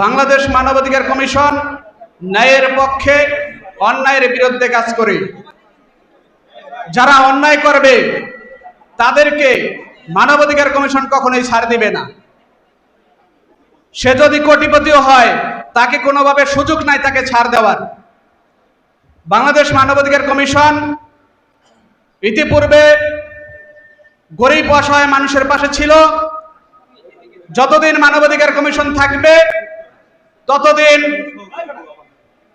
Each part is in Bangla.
বাংলাদেশ মানবাধিকার কমিশন ন্যায়ের পক্ষে অন্যায়ের বিরুদ্ধে কাজ করে। যারা অন্যায় করবে, তাদেরকে মানবাধিকার কমিশন কখনোই ছাড় দিবে না। সে যদি কোটিপতিও হয়, তাকে কোনোভাবে সুযোগ নাই তাকে ছাড় দেওয়ার। বাংলাদেশ মানবাধিকার কমিশন ইতিপূর্বে গরিব অসহায় মানুষের পাশে ছিল। যতদিন মানবাধিকার কমিশন থাকবে ততদিন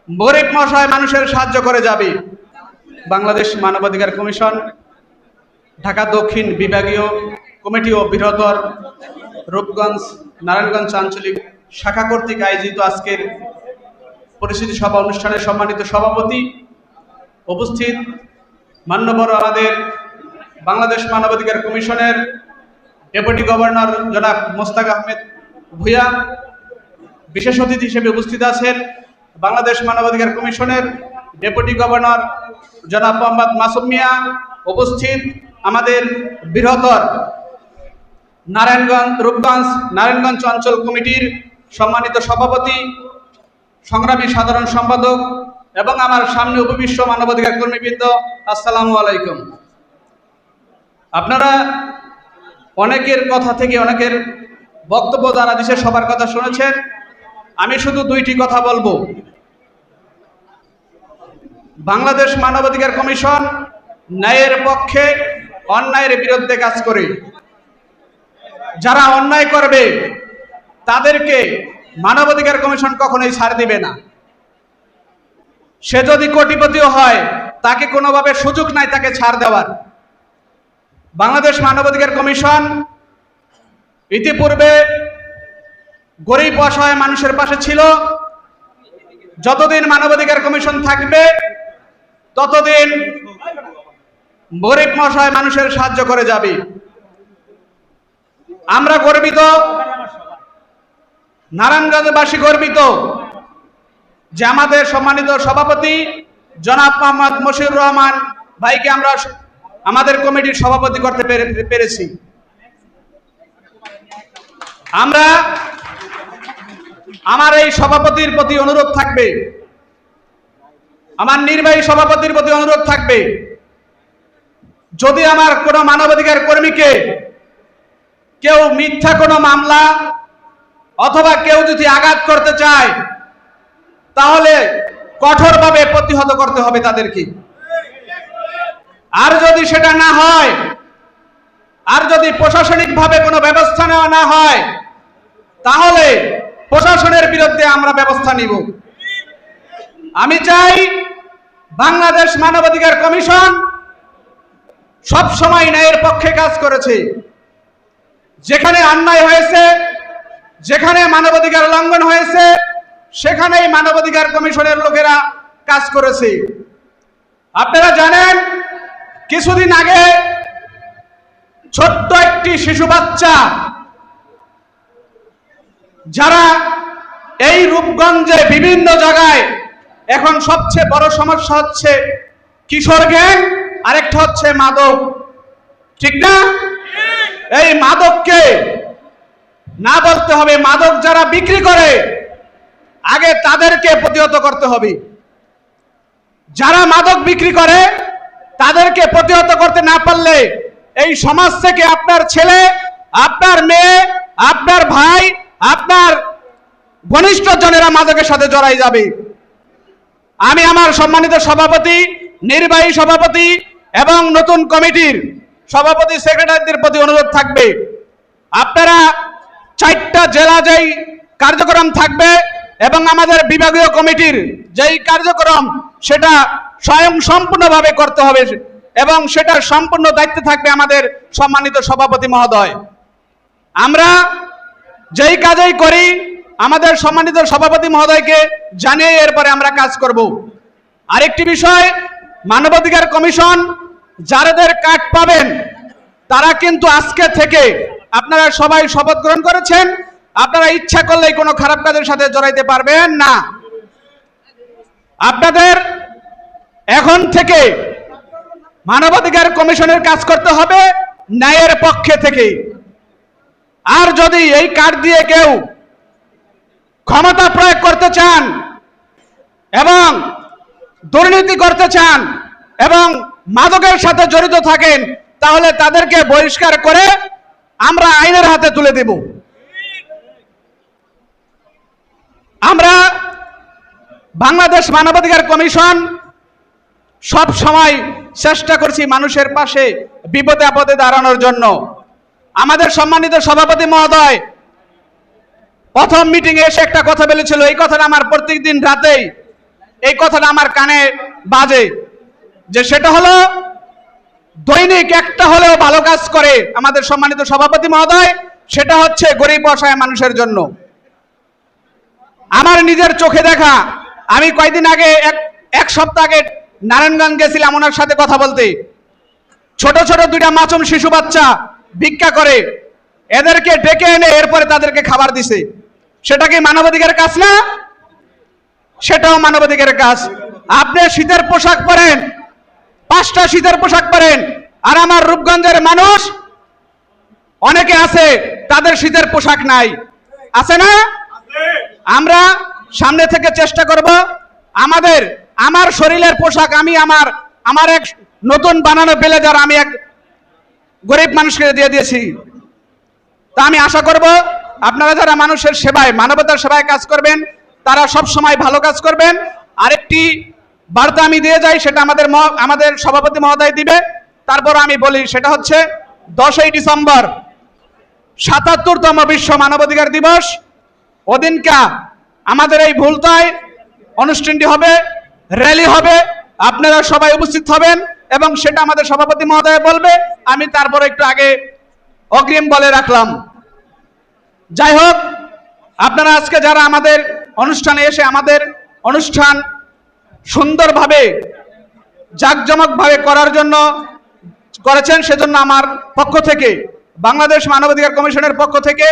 গরিব অসহায় মানুষের সাহায্য করে যাবে। বাংলাদেশ মানবাধিকার কমিশন, ঢাকা দক্ষিণ বিভাগীয় কমিটি ও বৃহত্তর রূপগঞ্জ, নারায়ণগঞ্জ আঞ্চলিক শাখা কর্তৃক আয়োজিত আজকের পরিস্থিতি সভা অনুষ্ঠানের সম্মানিত সভাপতি উপস্থিত মান্যবর আমাদের বাংলাদেশ মানবাধিকার কমিশনের ডেপুটি গভর্নর জনাব মোস্তাক আহমেদ ভুইয়া। বিশেষ অতিথি হিসেবে উপস্থিত আছেন বাংলাদেশ মানবাধিকার কমিশনের ডেপুটি গভর্নর জনাব মোহাম্মদ মাসুম মিয়া, উপস্থিত আমাদের বৃহত্তর নারায়ণগঞ্জ রূপগঞ্জ, নারায়ণগঞ্জ অঞ্চল কমিটির সম্মানিত সভাপতি, সংগ্রামী সাধারণ সম্পাদক এবং আমার সামনে উপবিশ্ব মানবাধিকার কর্মীবৃন্দ, আসসালামু আলাইকুম। আপনারা অনেকের কথা থেকে অনেকের বক্তব্য দ্বারা দিছে, সবার কথা শুনেছেন। আমি শুধু দুইটি কথা বলব। বাংলাদেশ মানবাধিকার কমিশন ন্যায়ের পক্ষে অন্যায়ের বিরুদ্ধে কাজ করে। যারা অন্যায় করবে, তাদেরকে মানবাধিকার কমিশন কখনোই ছাড় দিবে না। সে যদি কোটিপতিও হয়, তাকে কোনোভাবে সুযোগ নাই তাকে ছাড় দেওয়ার। বাংলাদেশ মানবাধিকার কমিশন ইতিপূর্বে গরিব অসহায় মানুষের পাশে ছিল। যতদিন মানবাধিকার কমিশন থাকবে, ততদিন গরিব অসহায় মানুষের সাহায্য করে যাবে। আমরা গর্বিত, নারায়ণগঞ্জবাসী গর্বিত যে আমাদের সম্মানিত সভাপতি জনাব মোহাম্মদ মশিউর রহমান ভাইকে আমরা আমাদের কমিটির সভাপতি করতে পেরে- পেরেছি। আমরা আমার এই সভাপতির প্রতি অনুরোধ থাকবে। আমার নির্বাহী সভাপতির প্রতি অনুরোধ থাকবে। যদি আমার কোনো মানবাধিকার কর্মীকে কেউ মিথ্যা কোনো মামলা অথবা কেউ যদি আঘাত করতে চায়, তাহলে কঠোরভাবে প্রতিহত করতে হবে তাদেরকে। আর যদি সেটা না হয়, আর যদি প্রশাসনিকভাবে কোনো ব্যবস্থা নেওয়া না হয় তাহলে প্রশাসনের বিরুদ্ধে আমরা ব্যবস্থা নিব। আমি চাই বাংলাদেশ মানবাধিকার কমিশন সব সময় ন্যায়ের পক্ষে কাজ করেছে। যেখানে অন্যায় হয়েছে, যেখানে মানবাধিকার লঙ্ঘন হয়েছে, সেখানেই মানবাধিকার কমিশনের লোকেরা কাজ করেছে। আপনারা জানেন, কিছুদিন আগে ছোট্ট একটি শিশু বাচ্চা যারা এই রূপগঞ্জে বিভিন্ন জায়গায় এখন সবচেয়ে বড় সমস্যা হচ্ছে কিশোর গ্যাং, আরেকটা হচ্ছে মাদক। ঠিক না? এই মাদককে না বলতে হবে, মাদক যারা বিক্রি করে, আগে তাদেরকে প্রতিহত করতে হবে। যারা মাদক বিক্রি করে, তাদেরকে প্রতিহত করতে না পারলে এই সমাজ থেকে আপনার ছেলে, আপনার মেয়ে, আপনার ভাই আপনার ঘনিষ্ঠ জনেরা মাদকের সাথে জড়াই যাবে। আমি আমার সম্মানিত সভাপতি, নির্বাহী সভাপতি এবং নতুন কমিটির সভাপতি সেক্রেটারিদের প্রতি অনুরোধ থাকবে। আপনারা চারটা জেলা যেই কার্যক্রম থাকবে এবং আমাদের বিভাগীয় কমিটির যেই কার্যক্রম, সেটা স্বয়ং সম্পূর্ণভাবে করতে হবে এবং সেটার সম্পূর্ণ দায়িত্ব থাকবে আমাদের সম্মানিত সভাপতি মহোদয়। আমরা যেই কাজেই করি, আমাদের সম্মানিত সভাপতি মহোদয়কে জানিয়ে এরপরে আমরা কাজ করব। আরেকটি বিষয়, মানবাধিকার কমিশন যারাদের কার্ড পাবেন, তারা কিন্তু আজকে থেকে আপনারা সবাই শপথ গ্রহণ করেছেন, আপনারা ইচ্ছা করলেই কোনো খারাপ কাজের সাথে জড়াইতে পারবেন না। আপনাদের এখন থেকে মানবাধিকার কমিশনের কাজ করতে হবে, ন্যায়ের পক্ষে থেকে। আর যদি এই কার্ড দিয়ে কেউ ক্ষমতা প্রয়োগ করতে চান এবং দুর্নীতি করতে চান এবং মাদকের সাথে জড়িত থাকেন, তাহলে তাদেরকে বহিষ্কার করে আমরা আইনের হাতে তুলে দেব। আমরা বাংলাদেশ মানবাধিকার কমিশন সব সময় চেষ্টা করছি মানুষের পাশে বিপদে আপদে দাঁড়ানোর জন্য। আমাদের সম্মানিত সভাপতি মহোদয়, প্রথম মিটিং এ এসে একটা কথা বলেছিল, এই কথাটা আমার প্রত্যেক দিন রাতেই, এই কথাটা আমার কানে বাজে, যে সেটা হলো, দৈনিক একটা হলেও ভালো কাজ করে আমাদের সম্মানিত সভাপতি মহোদয়, সেটা হচ্ছে গরিব অসহায় মানুষের জন্য। আমার নিজের চোখে দেখা, আমি কয়দিন আগে এক এক সপ্তাহ আগে নারায়ণগঞ্জ গেছিলাম ওনার সাথে কথা বলতে। ছোট ছোট দুইটা মাসুম শিশু বাচ্চা ভিক্ষা করে। এদেরকে ডেকে এনে এরপরে তাদেরকে খাবার দিছে। সেটা কি মানবাধিকার কাজ না? সেটাও মানবাধিকারের কাজ। আপনি শীতের পোশাক পরেন, পাঁচটা শীতের পোশাক পরেন, আর আমার রূপগঞ্জের মানুষ, অনেকে আছে, তাদের শীতের পোশাক নাই। আছে না? আমরা সামনে থেকে চেষ্টা করব, আমাদের, আমার শরীরের পোশাক আমি আমার আমার এক নতুন বানানো ব্লেজার আমি এক গরিব মানুষকে দিয়ে দিয়েছি। তা আমি আশা করব, আপনারা যারা মানুষের সেবায়, মানবতার সেবায় কাজ করবেন, তারা সব সময় ভালো কাজ করবেন। আরেকটি বার্তা আমি দিয়ে যাই, সেটা আমাদের আমাদের সভাপতি মহোদয় দিবে। তারপর আমি বলি, সেটা হচ্ছে দশই ডিসেম্বর, সাতাত্তরতম বিশ্ব মানবাধিকার দিবস। ওদিনকা আমাদের এই ভুলতায় অনুষ্ঠানটি হবে, র্যালি হবে। আপনারা সবাই উপস্থিত হবেন এবং সেটা আমাদের সভাপতি মহোদয় বলবে। আমি তারপর একটু আগে অগ্রিম বলে রাখলাম। যাই হোক, আপনারা আজকে যারা আমাদের অনুষ্ঠানে এসে আমাদের অনুষ্ঠান সুন্দরভাবে, জাঁকজমকভাবে করার জন্য করেছেন, সেজন্য আমার পক্ষ থেকে, বাংলাদেশ মানবাধিকার কমিশনের পক্ষ থেকে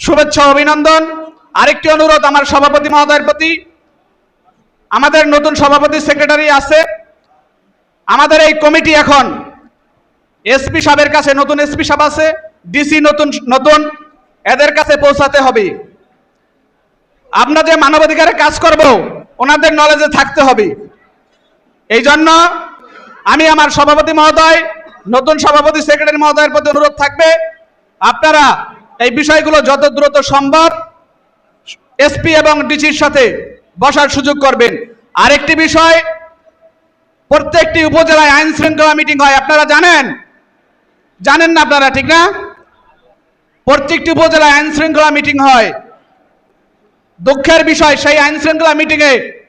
শুভেচ্ছা অভিনন্দন। আরেকটি অনুরোধ, আমার সভাপতি মহোদয়ের প্রতি। আমাদের নতুন সভাপতি সেক্রেটারি আছে। আমাদের এই কমিটি এখন এসপি সাহেবের কাছে নতুন এসপি সাহেব আছে, ডিসি নতুন নতুন, এদের কাছে পৌঁছাতে হবে। আমরা যে মানবাধিকারে কাজ করব, ওনাদের নলেজে থাকতে হবে। এই জন্য আমি আমার সভাপতি মহোদয়, নতুন সভাপতি সেক্রেটারি মহোদয়ের প্রতি অনুরোধ থাকবে, আপনারা এই বিষয়গুলো যত দ্রুত সম্ভব এসপি এবং ডিসির সাথে বসার সুযোগ করবেন। আরেকটি বিষয়, প্রত্যেকটি উপজেলায় আইন শৃঙ্খলা মিটিং হয়, আপনারা জানেন জানেন না আপনারা, ঠিক না? প্রত্যেকটি উপজেলায় আইন শৃঙ্খলা মিটিং হয়। দুঃখের বিষয়, সেই আইন শৃঙ্খলা মিটিংয়ে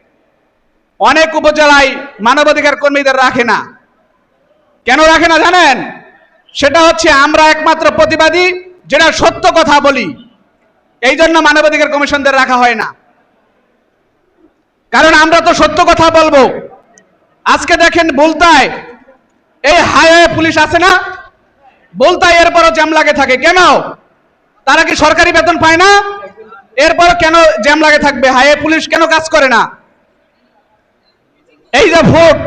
অনেক উপজেলায় মানবাধিকার কর্মীদের রাখে না। কেন রাখে না জানেন? সেটা হচ্ছে আমরা একমাত্র প্রতিবাদী, যেটা সত্য কথা বলি। এই জন্য মানবাধিকার কমিশনদের রাখা হয় না। কারণ আমরা তো সত্য কথা বলব। আজকে দেখেন বলতায়, এই হাইওয়ে পুলিশ আছে না? বলতায় এরপরও জ্যাম লাগে থাকে, কেন? তারা কি সরকারি বেতন পায় না? এরপর কেন জ্যাম লাগে থাকবে? হাইওয়ে পুলিশ কেন কাজ করে না? এই যে ফুট,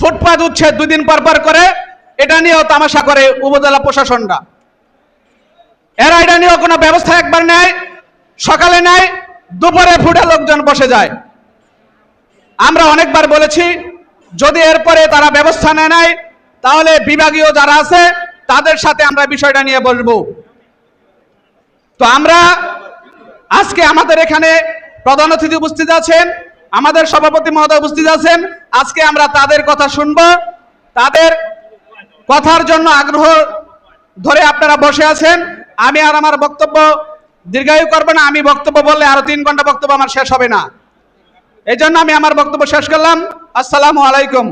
ফুটপাত উচ্ছেদ দুই দিন পর পর করে, এটা নিয়েও তামাশা করে উপজেলা প্রশাসনরা। এরা এটা নিয়েও কোনো ব্যবস্থা একবার নেয়, সকালে নেয়, দুপুরে ফুটে লোকজন বসে যায়। আমরা অনেকবার বলেছি, যদি এরপরে তারা ব্যবস্থা নেয় নাই তাহলে বিভাগীয় যারা আছে, তাদের সাথে আমরা বিষয়টা নিয়ে বলব তো আমরা আজকে আমাদের এখানে প্রধান অতিথি উপস্থিত আছেন, আমাদের সভাপতি মহোদয় উপস্থিত আছেন। আজকে আমরা তাদের কথা শুনব। তাদের কথার জন্য আগ্রহ ধরে আপনারা বসে আছেন। আমি আর আমার বক্তব্য দীর্ঘায়ু করব না, আমি বক্তব্য বললে আরও তিন ঘণ্টা বক্তব্য আমার শেষ হবে না। এই জন্য আমি আমার বক্তব্য শেষ করলাম। আসসালামু আলাইকুম।